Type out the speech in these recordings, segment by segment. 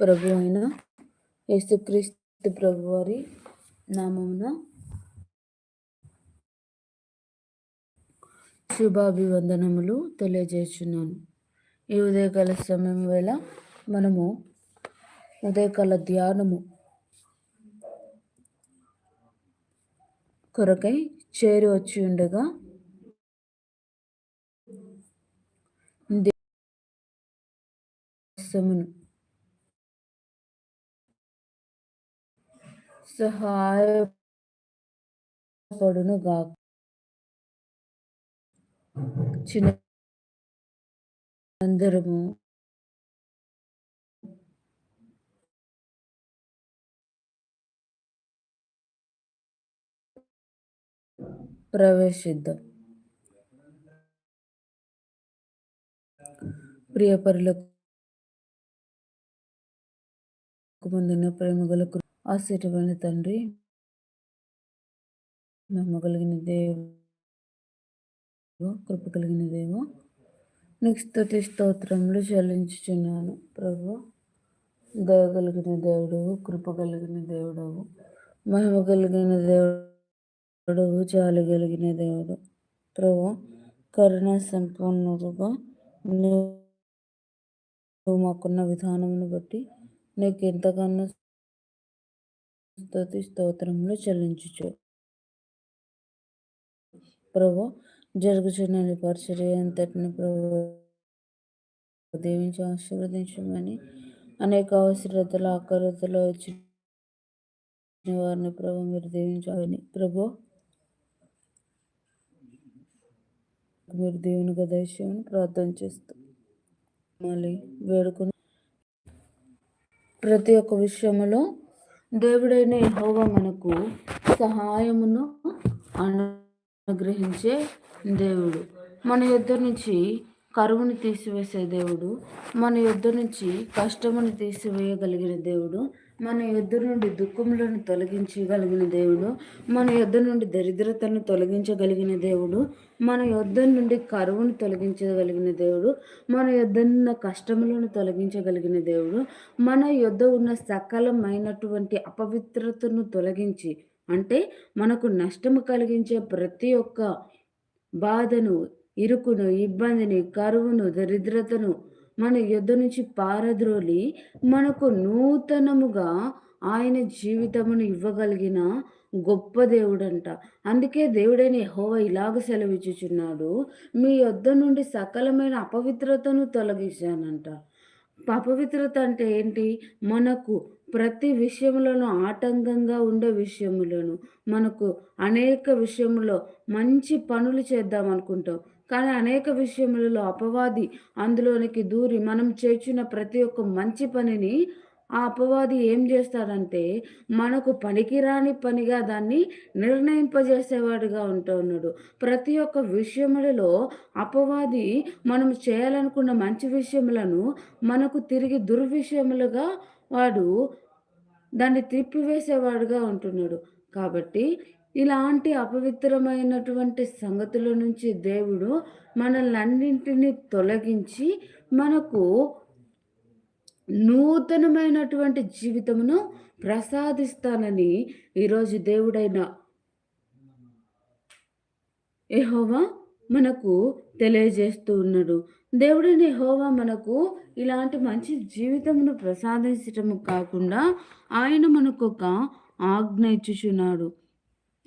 ప్రభు అయిన యేసుక్రీస్తు ప్రభు వారి నామమున శుభాభివందనములు తెలియజేస్తున్నాను. ఈ ఉదయకాల సమయం వేళ మనము ఉదయకాల ధ్యానము కొరకై చేరి వచ్చి ఉండగా సమును సహాయపడును గా చిన్న అందరము ప్రవేశిద్దాం. ప్రియపరులకు ముందున్న ప్రేమగలకు గల ఆశ్చర్యమైన తండ్రి. నమ్మగలిగిన కలిగిన దేవ కృప కలిగిన దేవ నీకు స్థుతి స్తోత్రంలో చెల్లించుచున్నాను ప్రభు. దయగలిగిన దేవుడవు దేవుడు కృప కలిగిన దేవుడవు మహిమ కలిగిన దేవుడు చాలు కలిగిన దేవుడు ప్రభు. కరుణ సంపన్నుడుగా నువ్వు మాకున్న విధానమును బట్టి నీకు ఎంతగానో స్తుతి స్తోత్రములు చెల్లించుచు. ప్రభు జరుగుచున్న పరిచర్య అంతటిని ప్రభు దీవించి ఆశీర్వదించమని అనేక అవసరతలు ఆకరతలు వచ్చిన వారిని ప్రభు మీరు దీవించాలని ప్రభు మీరు దేవునిగా దయచేయమని ప్రార్థన చేస్తూ మళ్ళీ వేడుకుని ప్రతి ఒక్క విషయంలో దేవుడైన యహోవ మనకు సహాయమును అనుగ్రహించే దేవుడు. మన యుద్ధ నుంచి కరువుని తీసివేసే దేవుడు. మన యుద్ధ నుంచి కష్టముని తీసివేయగలిగిన దేవుడు. మన యుద్ధ నుండి దుఃఖములను తొలగించగలిగిన దేవుడు మన యుద్ధ నుండి దరిద్రతను తొలగించగలిగిన దేవుడు మన యుద్ధ నుండి కరువును తొలగించగలిగిన దేవుడు మన యుద్ధ ఉన్న కష్టములను తొలగించగలిగిన దేవుడు మన యుద్ధ ఉన్న సకలమైనటువంటి అపవిత్రతను తొలగించి అంటే మనకు నష్టము కలిగించే ప్రతి ఒక్క బాధను ఇరుకును ఇబ్బందిని కరువును దరిద్రతను మన యుద్ధ నుంచి పారద్రోలి మనకు నూతనముగా ఆయన జీవితమును ఇవ్వగలిగిన గొప్ప దేవుడంట. అందుకే దేవుడైన హోవ ఇలాగ సెలవిచ్చుచున్నాడు మీ యొద్ద నుండి సకలమైన అపవిత్రతను తొలగించానంట. అపవిత్రత అంటే ఏంటి? మనకు ప్రతి విషయంలోనూ ఆటంకంగా ఉండే విషయములను మనకు అనేక విషయంలో మంచి పనులు చేద్దాం అనుకుంటాం కానీ అనేక విషయములలో అపవాది అందులోనికి దూరి మనం చేర్చిన ప్రతి ఒక్క మంచి పనిని ఆ అపవాది ఏం చేస్తాడంటే మనకు పనికిరాని పనిగా దాన్ని నిర్ణయింపజేసేవాడుగా ఉంటూ ఉన్నాడు. ప్రతి ఒక్క విషయములలో అపవాది మనం చేయాలనుకున్న మంచి విషయములను మనకు తిరిగి దుర్విషయములుగా వాడు దాన్ని తిప్పివేసేవాడుగా ఉంటున్నాడు. కాబట్టి ఇలాంటి అపవిత్రమైనటువంటి సంగతుల నుంచి దేవుడు మనల్ని అన్నింటినీ తొలగించి మనకు నూతనమైనటువంటి జీవితమును ప్రసాదిస్తానని ఈరోజు దేవుడైన ఎహోవా మనకు తెలియజేస్తూ ఉన్నాడు. దేవుడైన ఎహోవా మనకు ఇలాంటి మంచి జీవితమును ప్రసాదించటము కాకుండా ఆయన మనకు ఒక ఆజ్ఞ ఇచ్చుచున్నాడు.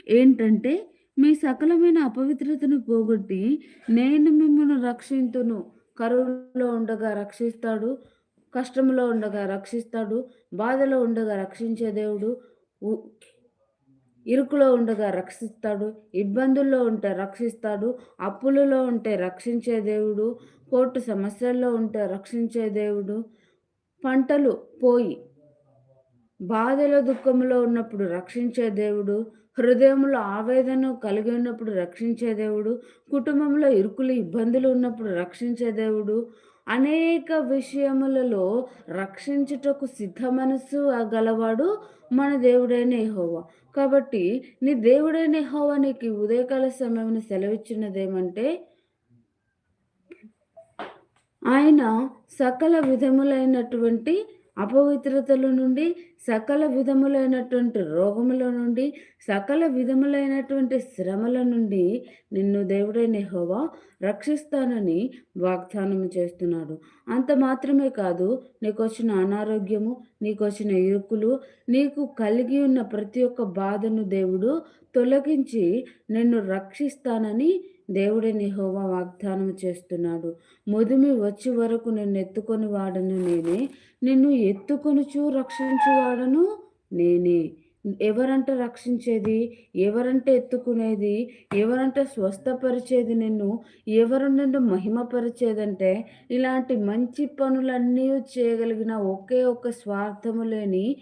ఏంటంటే మీ సకలమైన అపవిత్రతను పోగొట్టి నేను మిమ్మల్ని రక్షింతును. కరువులో ఉండగా రక్షిస్తాడు కష్టంలో ఉండగా రక్షిస్తాడు బాధలో ఉండగా రక్షించే దేవుడు ఇరుకులో ఉండగా రక్షిస్తాడు ఇబ్బందుల్లో ఉంటే రక్షిస్తాడు అప్పులలో ఉంటే రక్షించే దేవుడు కోర్టు సమస్యల్లో ఉంటే రక్షించే దేవుడు. పంటలు పోయి బాధలో దుఃఖంలో ఉన్నప్పుడు రక్షించే దేవుడు హృదయంలో ఆవేదన కలిగి ఉన్నప్పుడు రక్షించే దేవుడు కుటుంబంలో ఇరుకులు ఇబ్బందులు ఉన్నప్పుడు రక్షించే దేవుడు. అనేక విషయములలో రక్షించుటకు సిద్ధ మనస్సు గలవాడు మన దేవుడైన ఎహోవా కాబట్టి నీ దేవుడైన ఎహోవా నీకు ఉదయకాల సమయం సెలవిచ్చినదేమంటే ఆయన సకల విధములైనటువంటి అపవిత్రతల నుండి సకల విధములైనటువంటి రోగముల నుండి సకల విధములైనటువంటి శ్రమల నుండి నిన్ను దేవుడైన హోవా రక్షిస్తానని వాగ్దానం చేస్తున్నాడు. అంత మాత్రమే కాదు నీకు వచ్చిన అనారోగ్యము నీకు వచ్చిన ఇరుకులు నీకు కలిగి ఉన్న ప్రతి ఒక్క బాధను దేవుడు తొలగించి నిన్ను రక్షిస్తానని దేవుడిని నిహోవా వాగ్దానం చేస్తున్నాడు. ముదిమి వచ్చి వరకు నిన్ను ఎత్తుకొని వాడను నేనే. నిన్ను ఎత్తుకొనుచు రక్షించువాడను నేనే. ఎవరంట రక్షించేది? ఎవరంటే ఎత్తుకునేది? ఎవరంటే స్వస్థపరిచేది నిన్ను? ఎవరు నిన్ను మహిమపరిచేదంటే? ఇలాంటి మంచి పనులన్నీ చేయగలిగిన ఒకే ఒక్క స్వార్థము లేని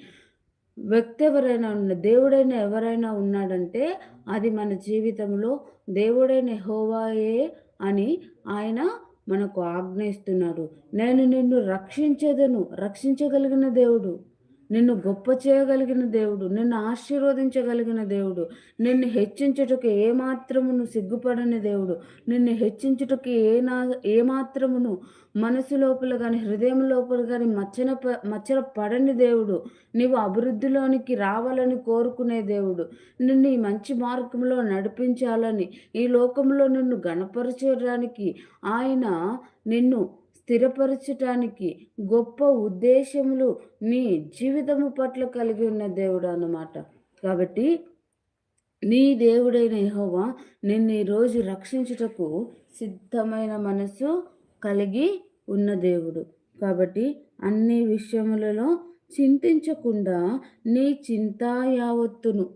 వ్యక్తి ఎవరైనా ఉన్న దేవుడైన ఎవరైనా ఉన్నాడంటే అది మన జీవితంలో దేవుడైన హోవాయే అని ఆయన మనకు ఆజ్ఞయిస్తున్నాడు. నేను నిన్ను రక్షించేదను రక్షించగలిగిన దేవుడు. నిన్ను గొప్ప చేయగలిగిన దేవుడు నిన్ను ఆశీర్వదించగలిగిన దేవుడు నిన్ను హెచ్చించుటకు ఏమాత్రమును సిగ్గుపడని దేవుడు నిన్ను హెచ్చించుటకు ఏ నా ఏమాత్రమును మనసు లోపల కానీ హృదయం లోపల కానీ మచ్చన మచ్చర పడని దేవుడు నీవు అభివృద్ధిలోనికి రావాలని కోరుకునే దేవుడు నిన్ను ఈ మంచి మార్గంలో నడిపించాలని ఈ లోకంలో నిన్ను గణపరచడానికి ఆయన నిన్ను స్థిరపరచటానికి గొప్ప ఉద్దేశములు నీ జీవితము పట్ల కలిగి ఉన్న దేవుడు అన్నమాట. కాబట్టి నీ దేవుడైన యహోవా నిన్ను ఈరోజు రక్షించుటకు సిద్ధమైన మనసు కలిగి ఉన్న దేవుడు. కాబట్టి అన్ని విషయములలో చింతించకుండా నీ చింత యావత్తును.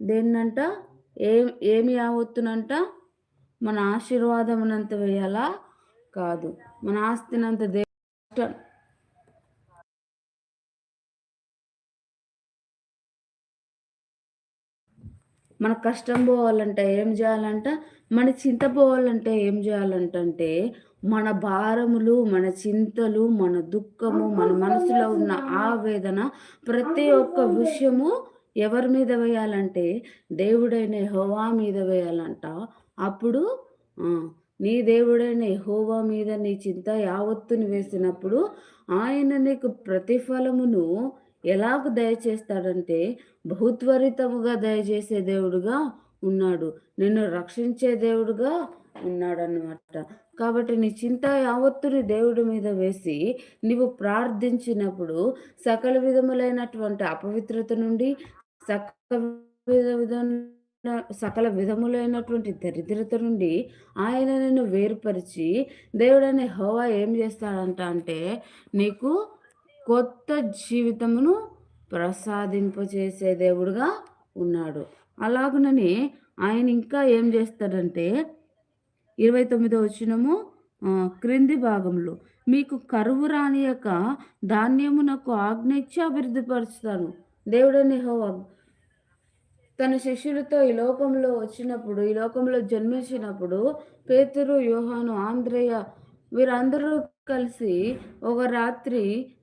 దేన్నంట? ఏం ఏమి యావత్తునంట? మన ఆశీర్వాదమునంత వేయాలా? కాదు. మన ఆస్తినంత దేవుడు మన కష్టం పోవాలంటే ఏం చేయాలంట? మన చింత పోవాలంటే ఏం చేయాలంటే మన భారములు మన చింతలు మన దుఃఖము మన మనసులో ఉన్న ఆవేదన ప్రతి ఒక్క విషయము ఎవరి మీద వేయాలంటే దేవుడైన హోవా మీద వేయాలంట. అప్పుడు నీ దేవుడైన హోవా మీద నీ చింత యావత్తుని వేసినప్పుడు ఆయన నీకు ప్రతిఫలమును ఎలాగ దయచేస్తాడంటే బహుత్వరితముగా దయచేసే దేవుడుగా ఉన్నాడు. నిన్ను రక్షించే దేవుడుగా ఉన్నాడన్నమాట. కాబట్టి నీ చింత యావత్తుని దేవుడి మీద వేసి నీవు ప్రార్థించినప్పుడు సకల విధములైనటువంటి అపవిత్రత నుండి సకల విధ సకల విధములైనటువంటి దరిద్రత నుండి ఆయన నిన్ను వేరుపరిచి దేవుడనే హోవా ఏం చేస్తాడంట అంటే నీకు కొత్త జీవితమును ప్రసాదింపచేసే దేవుడుగా ఉన్నాడు. అలాగనని ఆయన ఇంకా ఏం చేస్తాడంటే ఇరవై తొమ్మిదో వచ్చినము క్రింది భాగంలో మీకు కరువు రానియక ధాన్యమునకు ఆజ్ఞించి అభివృద్ధిపరుస్తాను దేవుడని హోవా తన శిష్యులతో ఈ లోకంలో వచ్చినప్పుడు ఈ లోకంలో జన్మించినప్పుడు పేతురు యోహాను ఆంధ్రయ్య వీరందరూ కలిసి ఒక రాత్రి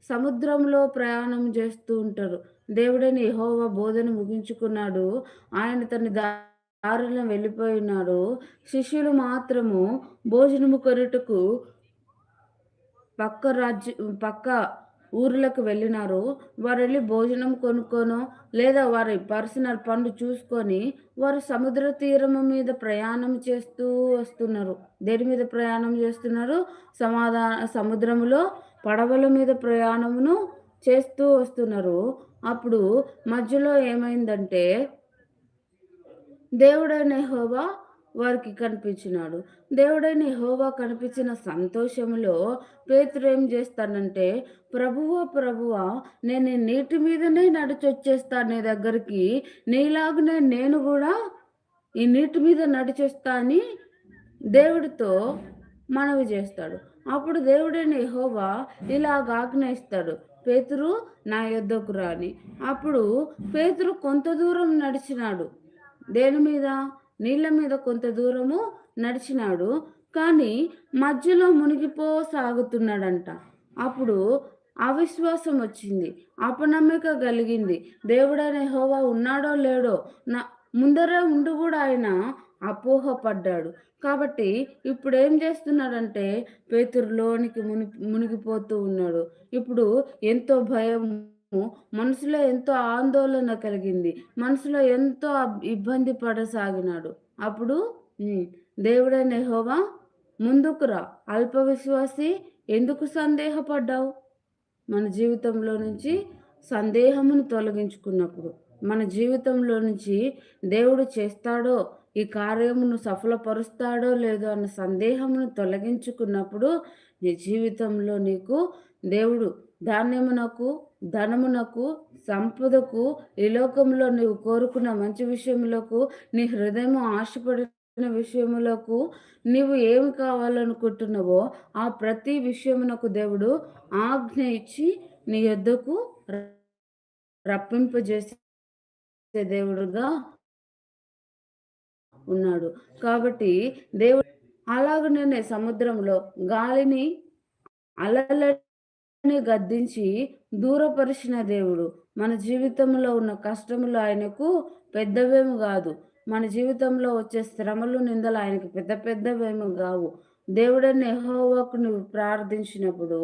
సముద్రంలో ప్రయాణం చేస్తూ ఉంటారు. దేవుడని యహోవ బోధన ముగించుకున్నాడు. ఆయన తన దారిలో వెళ్ళిపోయినాడు. శిష్యులు మాత్రము భోజనము కొరటకు పక్క రాజ్య పక్క ఊర్లకు వెళ్ళినారు. వారు వెళ్ళి భోజనం కొనుక్కోనో లేదా వారి పర్సనల్ పనులు చూసుకొని వారు సముద్ర తీరము మీద ప్రయాణం చేస్తూ వస్తున్నారు. దేని మీద ప్రయాణం చేస్తున్నారు? సమాధాన సముద్రములో పడవల మీద ప్రయాణమును చేస్తూ వస్తున్నారు. అప్పుడు మధ్యలో ఏమైందంటే దేవుడైన హోవా వారికి కనిపించినాడు. దేవుడైన హోవా కనిపించిన సంతోషంలో పేతురు ఏం చేస్తానంటే ప్రభువ ప్రభువ నేను నీటి మీదనే నడిచొచ్చేస్తాను నీ దగ్గరికి. నీలాగనే నేను కూడా ఈ నీటి మీద నడిచొస్తా అని దేవుడితో మనవి చేస్తాడు. అప్పుడు దేవుడైన హోవా ఇలాగ ఆజ్ఞయిస్తాడు. పేతురు నా యొద్దకు రాని. అప్పుడు పేతురు కొంత దూరం నడిచినాడు. దేని మీద? నీళ్ళ మీద కొంత దూరము నడిచినాడు. కానీ మధ్యలో మునిగిపోసాగుతున్నాడంట. అప్పుడు అవిశ్వాసం వచ్చింది. అపనమ్మిక కలిగింది. దేవుడనే హోవా ఉన్నాడో లేడో నా ముందరే ఉండి కూడా ఆయన అపోహపడ్డాడు. కాబట్టి ఇప్పుడు ఏం చేస్తున్నాడంటే పేతురులోనికి ముని మునిగిపోతూ ఉన్నాడు. ఇప్పుడు ఎంతో భయం మనసులో ఎంతో ఆందోళన కలిగింది. మనసులో ఎంతో ఇబ్బంది పడసాగినాడు. అప్పుడు దేవుడైన హోవా ముందుకురా అల్ప విశ్వాసి ఎందుకు సందేహపడ్డావు? మన జీవితంలో నుంచి సందేహమును తొలగించుకున్నప్పుడు మన జీవితంలో నుంచి దేవుడు చేస్తాడో ఈ కార్యమును సఫలపరుస్తాడో లేదో అన్న సందేహమును తొలగించుకున్నప్పుడు నీ జీవితంలో నీకు దేవుడు ధాన్యమునకు ధనమునకు సంపదకు ఈ లోకంలో నీవు కోరుకున్న మంచి విషయములకు నీ హృదయం ఆశపడిన విషయములకు నీవు ఏమి కావాలనుకుంటున్నావో ఆ ప్రతి విషయమునకు దేవుడు ఆజ్ఞ ఇచ్చి నీ యొద్దకు రప్పింపజేసే దేవుడుగా ఉన్నాడు. కాబట్టి దేవుడు అలాగనే సముద్రంలో గాలిని అలలని గద్దించి దూరపరిచిన దేవుడు. మన జీవితంలో ఉన్న కష్టములు ఆయనకు పెద్దవేమి కాదు. మన జీవితంలో వచ్చే శ్రమలు నిందలు ఆయనకు పెద్ద పెద్దవేమి కావు. దేవుడని ఎహోవాకు నువ్వు ప్రార్థించినప్పుడు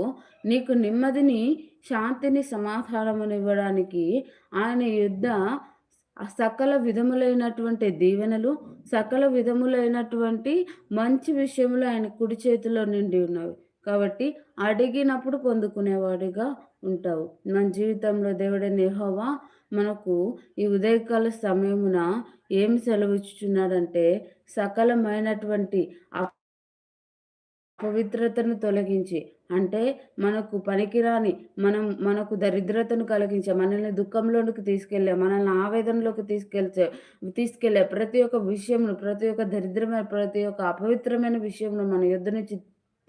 నీకు నెమ్మదిని శాంతిని సమాధానమును ఇవ్వడానికి ఆయన యుద్ధ సకల విధములైనటువంటి దీవెనలు సకల విధములైనటువంటి మంచి విషయములు ఆయన కుడి చేతిలో నిండి ఉన్నవి. కాబట్టి అడిగినప్పుడు పొందుకునేవాడిగా ఉంటావు. మన జీవితంలో దేవుడే నేహోవా మనకు ఈ ఉదయకాల సమయమున ఏమి సెలవిచ్చుచున్నాడంటే సకలమైనటువంటి అపవిత్రతను తొలగించి అంటే మనకు పనికిరాని మనం మనకు దరిద్రతను కలిగించే మనల్ని దుఃఖంలోనికి తీసుకెళ్ళే మనల్ని ఆవేదనలోకి తీసుకెళ్తే తీసుకెళ్ళే ప్రతి ఒక్క విషయంలో ప్రతి ఒక్క దరిద్రమైన ప్రతి ఒక్క అపవిత్రమైన విషయంలో మన యుద్ధ నుంచి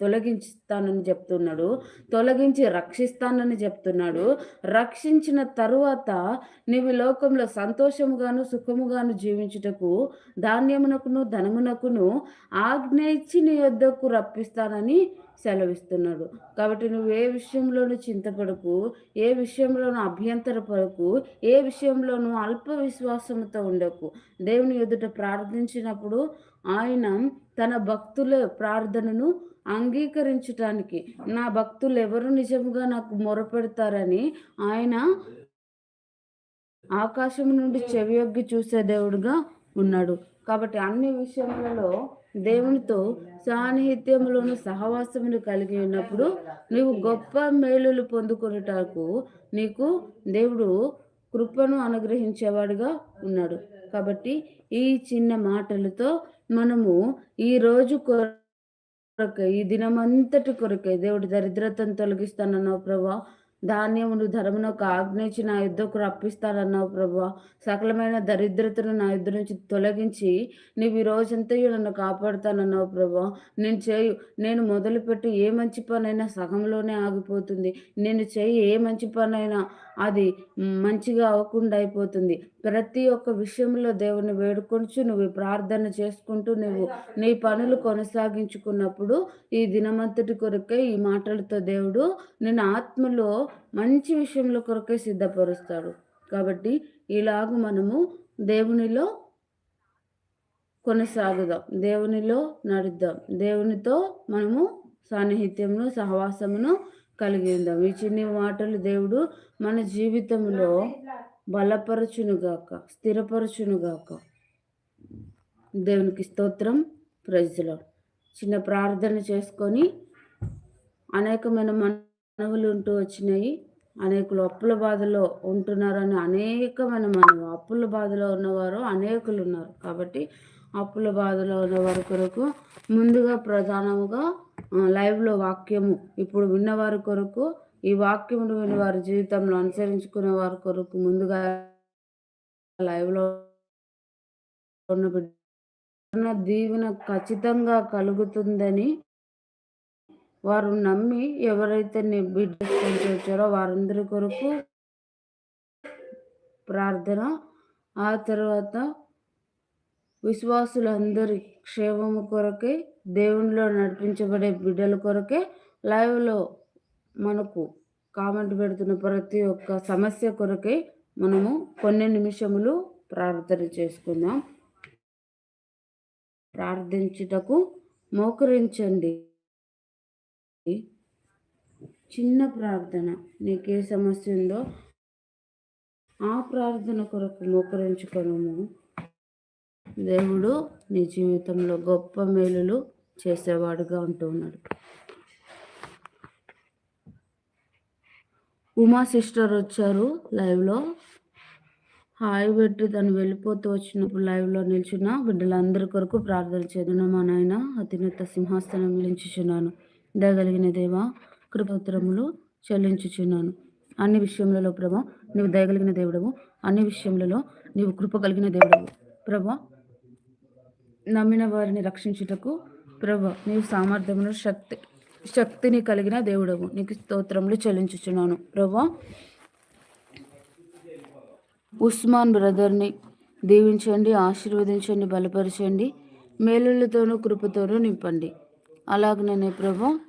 తొలగించుతానని చెప్తున్నాడు. తొలగించి రక్షిస్తానని చెప్తున్నాడు. రక్షించిన తరువాత నీవు లోకంలో సంతోషముగాను సుఖముగాను జీవించుటకు ధాన్యమునకును ధనమునకును ఆజ్ఞ ఇచ్చి నీ వద్దకు రప్పిస్తానని సెలవిస్తున్నాడు. కాబట్టి నువ్వు ఏ విషయంలోనూ చింతపడకు ఏ విషయంలోనూ అభ్యంతరపడకు ఏ విషయంలోనూ అల్ప విశ్వాసంతో ఉండకు. దేవుని ఎదుట ప్రార్థించినప్పుడు ఆయన తన భక్తుల ప్రార్థనను అంగీకరించటానికి. నా భక్తులు ఎవరు నిజంగా నాకు మొరపెడతారని ఆయన ఆకాశం నుండి చెవియొగ్గి చూసే దేవుడుగా ఉన్నాడు. కాబట్టి అన్ని విషయములలో దేవునితో సాన్నిహిత్యములను సహవాసమును కలిగి ఉన్నప్పుడు నీవు గొప్ప మేలులు పొందుకునేటకు నీకు దేవుడు కృపను అనుగ్రహించేవాడుగా ఉన్నాడు. కాబట్టి ఈ చిన్న మాటలతో మనము ఈరోజు కొరకై ఈ దినమంతటి కొరకై దేవుడి దరిద్రతను తొలగిస్తానన్నావు ప్రభా. ధాన్యమును ధరమును ఒక ఆజ్ఞించి నా యుద్ధకు రప్పిస్తానన్నావు ప్రభా. సకలమైన దరిద్రతను నా యుద్ధ నుంచి తొలగించి నీవు ఈ రోజంతయు నన్ను కాపాడుతానన్నావు ప్రభా. నేను చేయు నేను మొదలుపెట్టి ఏ మంచి పనైనా సగంలోనే ఆగిపోతుంది. నేను చేయి ఏ మంచి పనైనా అది మంచిగా అవ్వకుండా అయిపోతుంది. ప్రతి ఒక్క విషయంలో దేవుని వేడుకొంచు నువ్వు ప్రార్థన చేసుకుంటూ నువ్వు నీ పనులు కొనసాగించుకున్నప్పుడు ఈ దినమంతటి కొరకే ఈ మాటలతో దేవుడు నేను ఆత్మలో మంచి విషయంలో కొరకే సిద్ధపరుస్తాడు. కాబట్టి ఇలాగ మనము దేవునిలో కొనసాగుదాం. దేవునిలో నడుద్దాం. దేవునితో మనము సాన్నిహిత్యమును సహవాసమును కలిగి ఉందాం. ఈ చిన్ని మాటలు దేవుడు మన జీవితంలో బలపరచునుగాక స్థిరపరచునుగాక. దేవునికి స్తోత్రం. ప్రజలు చిన్న ప్రార్థన చేసుకొని అనేకమైన మనవులు ఉంటూ వచ్చినాయి. అనేకులు అప్పుల బాధలో ఉంటున్నారని అనేకమైన మనవు అప్పుల బాధలో ఉన్నవారు అనేకులు ఉన్నారు. కాబట్టి అప్పుల బాధలో ఉన్నవారి కొరకు ముందుగా ప్రధానముగా లైవ్లో వాక్యము ఇప్పుడు విన్నవారి కొరకు ఈ వాక్యమును విని వారి జీవితంలో అనుసరించుకునే వారి కొరకు ముందుగా లైవ్లో ఉన్న దీవెన ఖచ్చితంగా కలుగుతుందని వారు నమ్మి ఎవరైతే బిడ్డ వచ్చారో వారందరి కొరకు ప్రార్థన. ఆ తర్వాత విశ్వాసులందరి క్షేమము కొరకే దేవునిలో నడిపించబడే బిడ్డల కొరకే లైవ్లో మనకు కామెంట్ పెడుతున్న ప్రతి ఒక్క సమస్య కొరకే మనము కొన్ని నిమిషములు ప్రార్థన చేసుకుందాం. ప్రార్థించుటకు మోకరించండి. చిన్న ప్రార్థన నీకే సమస్య ఉందో ఆ ప్రార్థన కొరకు మోకరించుకొనము. దేవుడు నీ జీవితంలో గొప్ప మేలులు చేసేవాడుగా ఉంటున్నాడు. ఉమా సిస్టర్ వచ్చారు లైవ్లో. హాయ్ పెట్టి తను వెళ్ళిపోతూ వచ్చినప్పుడు లైవ్లో నిల్చున్న. బిడ్డలందరి కొరకు ప్రార్థన చేదును మా నాయన. అతినత సింహాసనం నిలించుచున్నాను. దయగలిగిన దేవ కృపత్రములు చెల్లించుచున్నాను. అన్ని విషయములలో ప్రభా నువ్వు దయగలిగిన దేవుడవు. అన్ని విషయములలో నీవు కృప కలిగిన దేవుడవు. ప్రభా నమ్మిన వారిని రక్షించుటకు ప్రభా నీవు సామర్థ్యమును శక్తి శక్తిని కలిగిన దేవుడవు. నీకు స్తోత్రములు చెల్లించుచున్నాను. ప్రభా ఉస్మాన్ బ్రదర్ని దీవించండి ఆశీర్వదించండి బలపరచండి మేలులతోనూ కృపతోనూ నింపండి. అలాగనే ప్రభా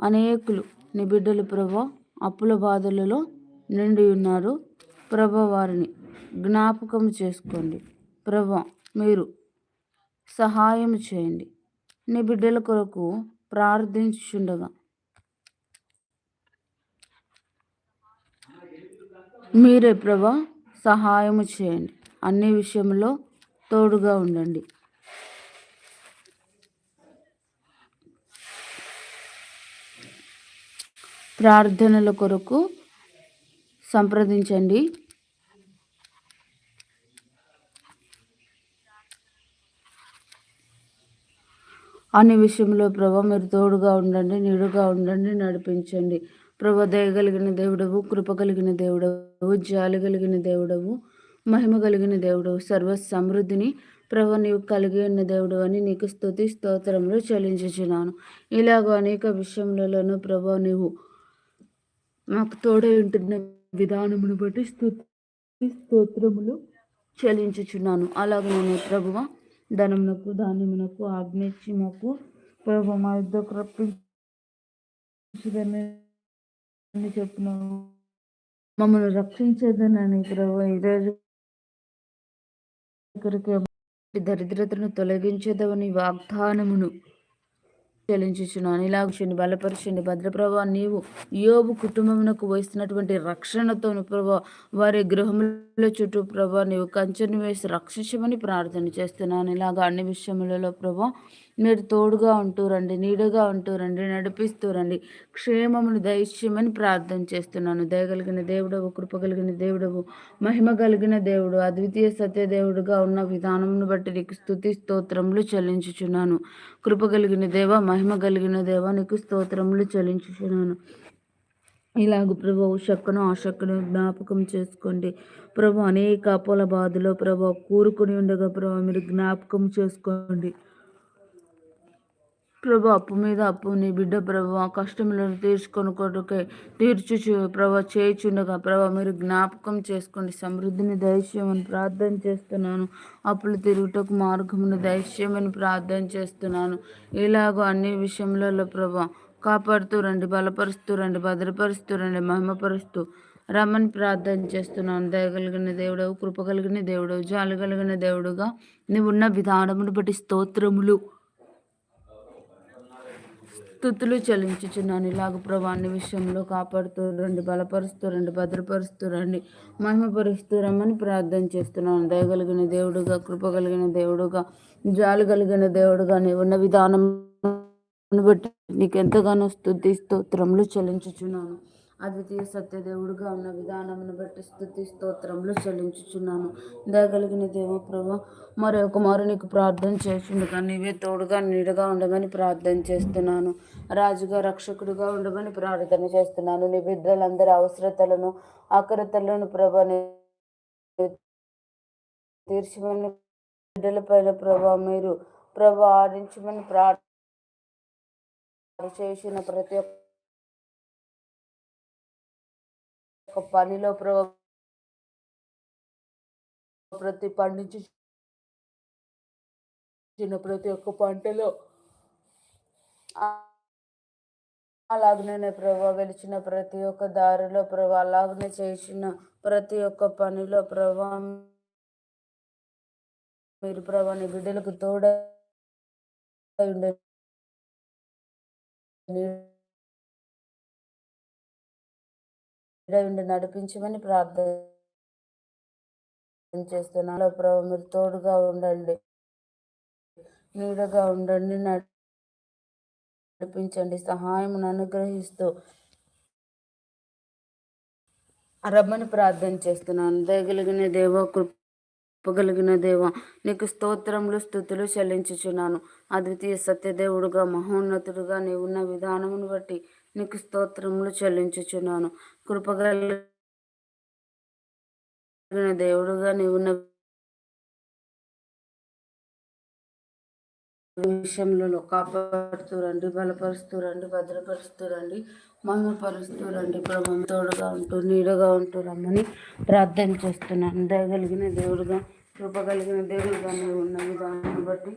అనేకులు నీ బిడ్డలు ప్రభా అప్పుల బాధలలో నిండి ఉన్నారు. ప్రభ వారిని జ్ఞాపకం చేసుకోండి. ప్రభ మీరు సహాయం చేయండి. నీ బిడ్డల కొరకు ప్రార్థించుండగా మీరే ప్రభా సహాయము చేయండి. అన్ని విషయంలో తోడుగా ఉండండి. ప్రార్థనల కొరకు సంప్రదించండి. అన్ని విషయంలో ప్రభా మీరు తోడుగా ఉండండి నీడుగా ఉండండి నడిపించండి. ప్రభా దయగలిగిన దేవుడవు కృప కలిగిన దేవుడవు జాలి కలిగిన దేవుడవు మహిమ కలిగిన దేవుడవు సర్వ సమృద్ధిని ప్రభు నీవు కలిగి ఉన్న దేవుడు అని నీకు స్థుతి స్తోత్రంలో చెల్లించుచున్నాను. ఇలాగ అనేక విషయములలోనూ ప్రభా నీవు నాకు తోడై ఉంటున్న విధానమును బట్టి స్థుతి స్తోత్రములు చెల్లించుచున్నాను. అలాగే నేను ప్రభువ ధనమునకు ధాన్యమునకు ఆజ్ఞించి మాకు ప్రభు మా చెప్పిన మమ్మల్ని రక్షించేదనని ప్రభు ఈరోజు దరిద్రతను తొలగించేదవని వాగ్దానమును చెల్లించుచున్నాను. ఇలాగుచండి బలపరచండి. భద్రప్రభా నీవు యోబు కుటుంబమునకు వహిస్తున్నటువంటి రక్షణతోను ప్రభా వారి గృహముల చుట్టూ ప్రభా నీవు కంచెను వేసి రక్షించమని ప్రార్థన చేస్తున్నాను. ఇలాగ అన్ని విషయములలో ప్రభా మీరు తోడుగా ఉంటూ రండి నీడగా ఉంటూ రండి నడిపిస్తూ రండి. క్షేమమును దయచేయమని ప్రార్థన చేస్తున్నాను. దయగలిగిన దేవుడవు కృప కలిగిన దేవుడవు మహిమ కలిగిన దేవుడు అద్వితీయ సత్యదేవుడుగా ఉన్న విధానమును బట్టి నీకు స్థుతి స్తోత్రములు చెల్లించుచున్నాను. కృప కలిగిన దేవ మహిమ కలిగిన దేవ నీకు స్తోత్రములు చెల్లించుచున్నాను. ఇలాగ ప్రభు శక్కను ఆశక్కను జ్ఞాపకం చేసుకోండి. ప్రభు అనేక అపోల బాధలో ప్రభు కూరుకుని ఉండగా ప్రభు మీరు జ్ఞాపకం చేసుకోండి. ప్రభు అప్పు మీద అప్పు నీ బిడ్డ ప్రభు కష్టములను తీర్చుకొని కొడుకే తీర్చుచు ప్రభు చేయుచుండగా ప్రభు మీరు జ్ఞాపకం చేసుకోండి. సమృద్ధిని దయచేయమని ప్రార్థన చేస్తున్నాను. అప్పులు తిరుగుటకు మార్గమును దయచేయమని ప్రార్థన చేస్తున్నాను. ఇలాగో అన్ని విషయములలో ప్రభ కాపాడుతూ రండి బలపరుస్తూ రండి భద్రపరుస్తూ రండి మహిమపరుస్తూ రమ్మని ప్రార్థన చేస్తున్నాను. దయగలిగిన దేవుడవు కృప కలిగిన దేవుడవు జాలు కలిగిన దేవుడుగా నీవున్న ఉన్న విధానమును బట్టి స్తోత్రములు. స్థుతులు చెల్లించుచున్నాను. ఇలాగ ప్రభాన్ని విషయంలో కాపాడుతూ రండి బలపరుస్తూ రండి భద్రపరుస్తూ రండి మహిమపరుస్తూ రమ్మని ప్రార్థన చేస్తున్నాను. దయగలిగిన దేవుడుగా కృప కలిగిన దేవుడుగా జాలి కలిగిన దేవుడుగా ఉన్న విధానం బట్టి నీకు ఎంతగానో స్థుతి స్తోత్రములు చెల్లించుచున్నాను. అద్వితీయ సత్యదేవుడుగా ఉన్న విధానమును బట్టి స్థుతి స్తోత్రములు చెల్లించుచున్నాను. దయగలిగిన దేవ ప్రభు మరొక మారు నీకు ప్రార్థన చేస్తుండగా నీవే తోడుగా నీడగా ఉండమని ప్రార్థన చేస్తున్నాను. రాజుగా రక్షకుడుగా ఉండమని ప్రార్థన చేస్తున్నాను. నీ బిడ్డలందరి అవసరతలను అకరతలను ప్రభని తీర్చమని బిడ్డలపైన ప్రభా మీరు ప్రభా ఆడించమని ప్రార్థన చేసిన ప్రతి ఒక్క ఒక పనిలో ప్రతి పండించి ప్రతి ఒక్క పంటలో అలాగనే ప్రభా వెలిచిన ప్రతి ఒక్క దారిలో ప్రభా అలాగనే చేసిన ప్రతి ఒక్క పనిలో ప్రభా మీరు ప్రభాని బిడ్డలకు తోడ ఉండి నడిపించమని ప్రార్థన చేస్తున్నాను. ప్రభు మీరు తోడుగా ఉండండి. నీడగా ఉండండి. నడిపించండి. సహాయం అనుగ్రహిస్తూ రమ్మని ప్రార్థన చేస్తున్నాను. దయగలిగిన దేవ కృపగలిగిన దేవ నీకు స్తోత్రములు స్థుతులు చెల్లించుచున్నాను. అద్వితీయ సత్యదేవుడుగా మహోన్నతుడుగా నీవున్న విధానమును బట్టి నీకు స్తోత్రములు చెల్లించుచున్నాను. కృపగలిగిన దేవుడుగా నీవున్న విషయంలో కాపాడుతూ రండి బలపరుస్తూ రండి భద్రపరుస్తూ రండి రండి ప్రభు తోడుగా ఉంటూ నీడగా ఉంటూ రమ్మని ప్రార్థన చేస్తున్నాను. దయగలిగిన దేవుడుగా కృపగలిగిన దేవుడుగా నీవు ఉన్న విధానాన్ని బట్టి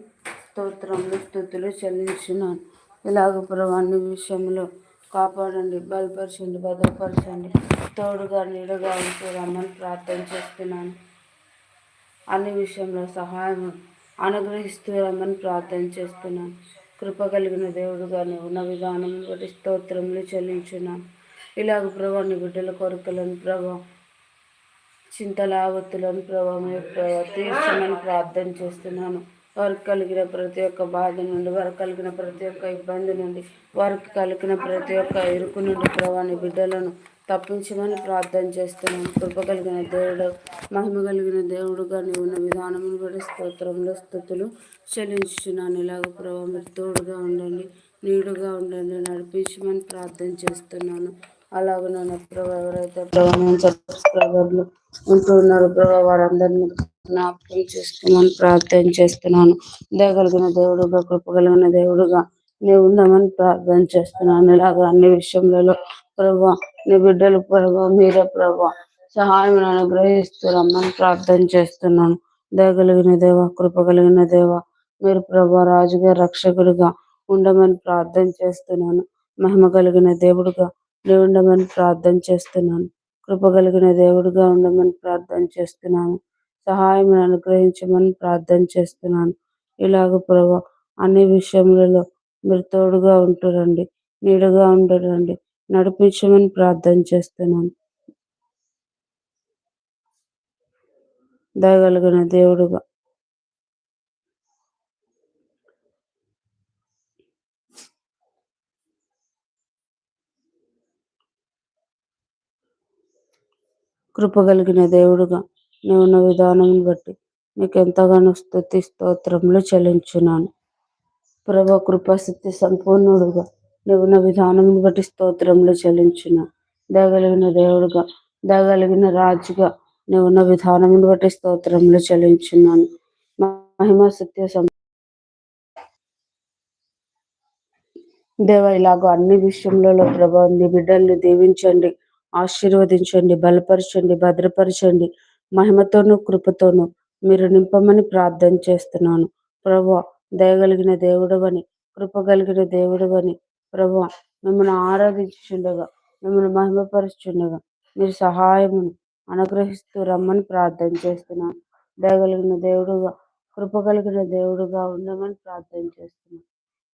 స్తోత్రములు స్థుతులు చెల్లించున్నాను. ఇలాగ ప్రభు అన్ని విషయంలో కాపాడండి బలపరచండి భద్రపరచండి. తోడుగా నీడగా ఉంటూ రమ్మని ప్రార్థన చేస్తున్నాను. అన్ని విషయంలో సహాయం అనుగ్రహిస్తూ రమ్మని ప్రార్థన చేస్తున్నాను. కృప కలిగిన దేవుడుగా ఉన్న విధానం బట్టి స్తోత్రములు చెల్లించున్నాను. ఇలాగ ప్రభా నీ బిడ్డల కొరకలను ప్రభా చింతల ఆవత్తులను ప్రభా ప్రభా తీర్చమని ప్రార్థన చేస్తున్నాను. వారికి కలిగిన ప్రతి ఒక్క బాధ నుండి వారికి కలిగిన ప్రతి ఒక్క ఇబ్బంది నుండి వారికి కలిగిన ప్రతి ఒక్క ఇరుకు నుండి ప్రవాణి బిడ్డలను తప్పించమని ప్రార్థన చేస్తున్నాను కృప కలిగిన దేవుడు మహిమ కలిగిన దేవుడుగా నీవు ఉన్న విధానమును బట్టి స్తోత్రంలో స్థుతులు చెల్లించున్నాను ఇలాగ ప్రభావ మీరు తోడుగా ఉండండి నీడుగా ఉండండి నడిపించమని ప్రార్థన చేస్తున్నాను. అలాగే నన్ను ఎవరైతే ప్రభావం సబ్స్క్రైబర్లు ఉంటున్నారు ప్రభావ వారందరినీ జ్ఞాపకం చేసుకోమని ప్రార్థన చేస్తున్నాను. దయగలిగిన దేవుడుగా కృపగలిగిన దేవుడుగా నీవు ఉందామని ప్రార్థన చేస్తున్నాను. ఇలాగా అన్ని విషయంలో ప్రభా నీ బిడ్డలు ప్రభా మీరే ప్రభా సహాయం అనుగ్రహిస్తూ రమ్మని ప్రార్థన చేస్తున్నాను. దయగలిగిన దేవ కృపగలిగిన దేవ మీరు ప్రభా రాజుగా రక్షకుడిగా ఉండమని ప్రార్థన చేస్తున్నాను. మహిమ కలిగిన దేవుడుగా నీవు ఉండమని ప్రార్థన చేస్తున్నాను. కృపగలిగిన దేవుడుగా ఉండమని ప్రార్థన చేస్తున్నాను. సహాయం అనుగ్రహించమని ప్రార్థన చేస్తున్నాను. ఇలాగ ప్రభా అన్ని విషయములలో మీరు తోడుగా ఉంటురండి. నీడుగా ఉండరండి నడిపించమని ప్రార్థన చేస్తున్నాను. దయగలిగిన దేవుడుగా కృపగలిగిన దేవుడుగా నువ్వున్న విధానం బట్టి నీకు ఎంతగానో స్థుతి స్తోత్రములు చెల్లించున్నాను ప్రభా కృపాశక్తి సంపూర్ణుడుగా నువ్వున్న విధానం బట్టి స్తోత్రములు చెల్లించిన దగలిగిన దేవుడుగా దగలిగిన రాజుగా నువ్వున్న విధానం బట్టి స్తోత్రములు చెల్లించున్నాను. మహిమ సత్య దేవ ఇలాగ అన్ని విషయంలో ప్రభావం నీ బిడ్డల్ని దీవించండి. ఆశీర్వదించండి బలపరచండి భద్రపరచండి మహిమతోనూ కృపతోనూ మీరు నింపమని ప్రార్థన చేస్తున్నాను. ప్రభా దయగలిగిన దేవుడవని కృప కలిగిన దేవుడవని ప్రభా మిమ్మల్ని ఆరాధించుండగా మిమ్మల్ని మహిమపరుచుండగా మీరు సహాయమును అనుగ్రహిస్తూ రమ్మని ప్రార్థన చేస్తున్నాను. దయగలిగిన దేవుడుగా కృప కలిగిన దేవుడుగా ఉండమని ప్రార్థన చేస్తున్నాను.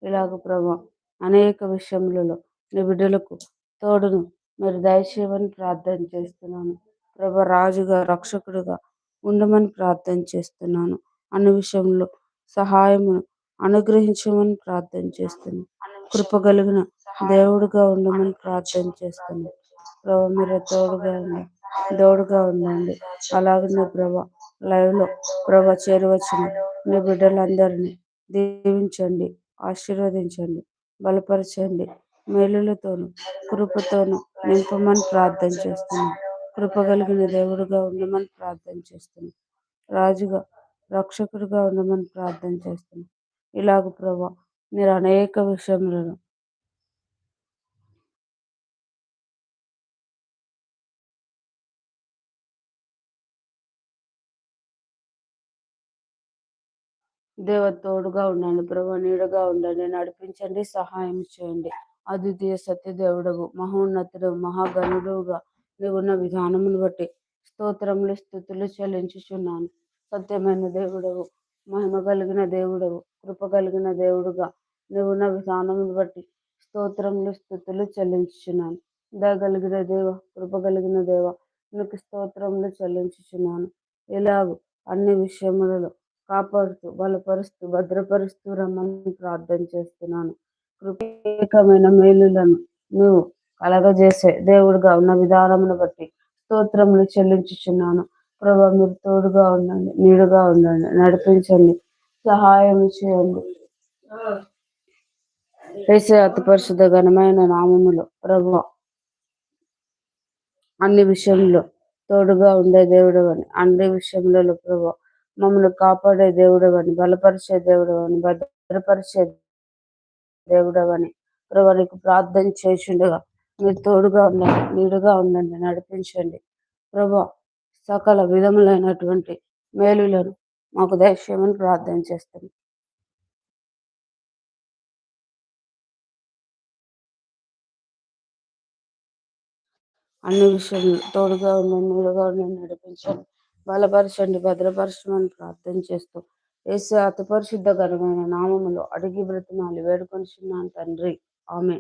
ఇలాగ ప్రభా అనేక విషయములలో నీ బిడ్డలకు తోడును మీరు దయచేయమని ప్రార్థన చేస్తున్నాను. ప్రభ రాజుగా రక్షకుడుగా ఉండమని ప్రార్థన చేస్తున్నాను. అన్ని విషయంలో సహాయము అనుగ్రహించమని ప్రార్థన చేస్తున్నాను. కృపగలిగిన దేవుడుగా ఉండమని ప్రార్థన చేస్తున్నాను. ప్రభ మీరు తోడుగా ఉండండి. తోడుగా ఉండండి. అలాగే ప్రభ లైవ్లో ప్రభ చేరవచ్చిన మీ బిడ్డలందరినీ దీవించండి ఆశీర్వదించండి బలపరచండి. మేలులతోనూ కృపతోనూ నింపమని ప్రార్థన చేస్తున్నాం. కృపగలిగిన దేవుడుగా ఉండమని ప్రార్థన చేస్తున్నాం. రాజుగా రక్షకుడిగా ఉండమని ప్రార్థన చేస్తున్నాం. ఇలాగ ప్రభా మీరు అనేక విషయములను దేవ తోడుగా ఉండండి ప్రభు నీడగా ఉండండి నడిపించండి సహాయం చేయండి. అద్వితీయ సత్యదేవుడు మహోన్నతుడు మహాగణుడుగా నీవున్న విధానమును బట్టి స్తోత్రములు స్థుతులు చెల్లించుచున్నాను. సత్యమైన దేవుడవు మహిమ కలిగిన దేవుడవు కృప కలిగిన దేవుడుగా నువ్వు విధానమును బట్టి స్తోత్రములు స్థుతులు చెల్లించుచున్నాను. దయగలిగిన దేవ కృప కలిగిన దేవ నీకు స్తోత్రములు చెల్లించుచున్నాను. ఇలాగూ అన్ని విషయములలో కాపాడుతూ బలపరుస్తూ భద్రపరుస్తూ రమ్మని ప్రార్థన చేస్తున్నాను. కృపేకమైన మేలులను నువ్వు కలగజేసే దేవుడుగా ఉన్న విధానమును బట్టి స్తోత్రములు చెల్లించుచున్నాను. ప్రభా మీరు తోడుగా ఉండండి నీడుగా ఉండండి నడిపించండి సహాయం చేయండి. వేసే అతి పరిశుద్ధ ఘనమైన నామములు ప్రభు అన్ని విషయంలో తోడుగా ఉండే దేవుడు అని అన్ని విషయములలో ప్రభు మమ్మల్ని కాపాడే దేవుడు అని బలపరిచే దేవుడు అని భద్రపరిచే దేవుడు అని నీకు ప్రార్థన చేసిండగా. మీరు తోడుగా ఉండండి నీడుగా ఉండండి నడిపించండి. ప్రభా సకల విధములైనటువంటి మేలులను మాకు దయచేయమని ప్రార్థన చేస్తాం. అన్ని విషయంలో తోడుగా ఉండండి నీడుగా ఉండండి నడిపించండి. బలపరచండి భద్రపరచమని ప్రార్థన చేస్తూ. వేసే అతి పరిశుద్ధ ఘనమైన నామములో అడిగి బ్రతిమాలి వేడుకొని తండ్రి. ఆమె